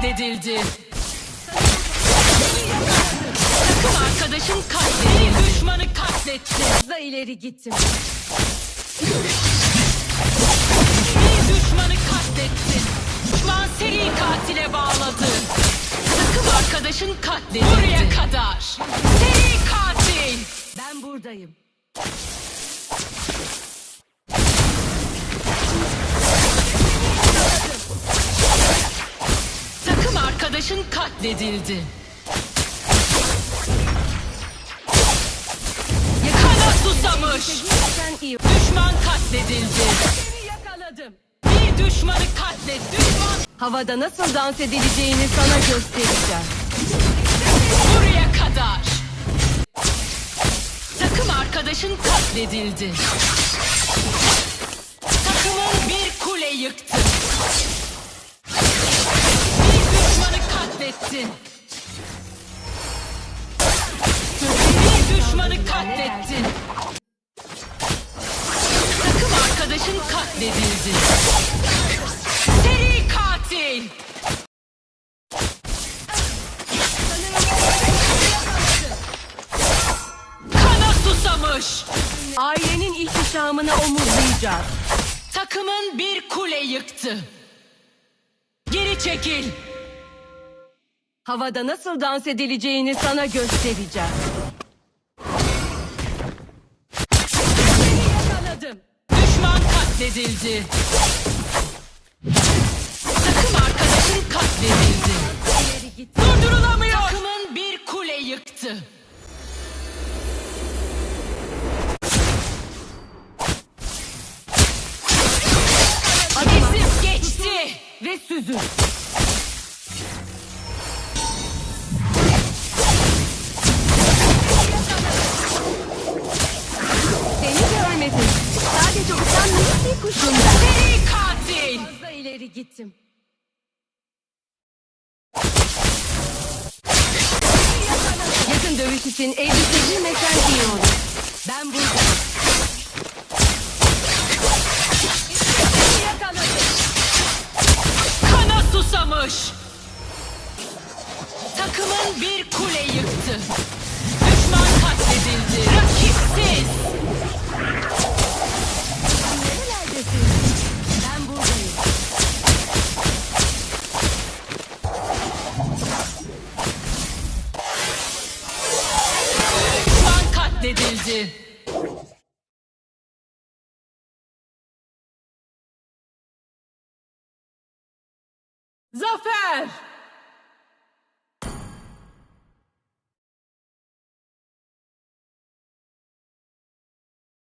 katledildi. Takım arkadaşın katledildi. Düşmanı katletti. Fazla ileri gittim. Bir düşmanı katlettin. Düşman seri katile bağladı. Takım arkadaşın katledildi. Buraya kadar. Seri katil. Ben buradayım. Arkadaşın katledildi. Kana susamış. Düşman katledildi. Seni yakaladım. Bir düşmanı katlet. Düşman Havada nasıl dans edileceğini sana göstereceğim. buraya kadar. Takım arkadaşın katledildi. Takımın bir kule yıktı. Katlettin. Bir düşmanı katlettin. Takım arkadaşın katledildi. Seri katil. Kana susamış. Ailenin ihtişamını omuzlayacağız. Takımın bir kule yıktı. Geri çekil. Havada nasıl dans edileceğini sana göstereceğim. Seni yakaladım. Düşman katledildi. Takım arkadaşın katledildi. İleri git. Durdurulamıyor. Takımın bir kule yıktı. Kesip geçti. Ve süzül. Ben. Seri katil. Fazla ileri gittim. Yakın dövüş için elbise giymesen iyi olur. Ben buradayım. Kana susamış. Takımın bir kule yıktı. Katledildi. Zafer!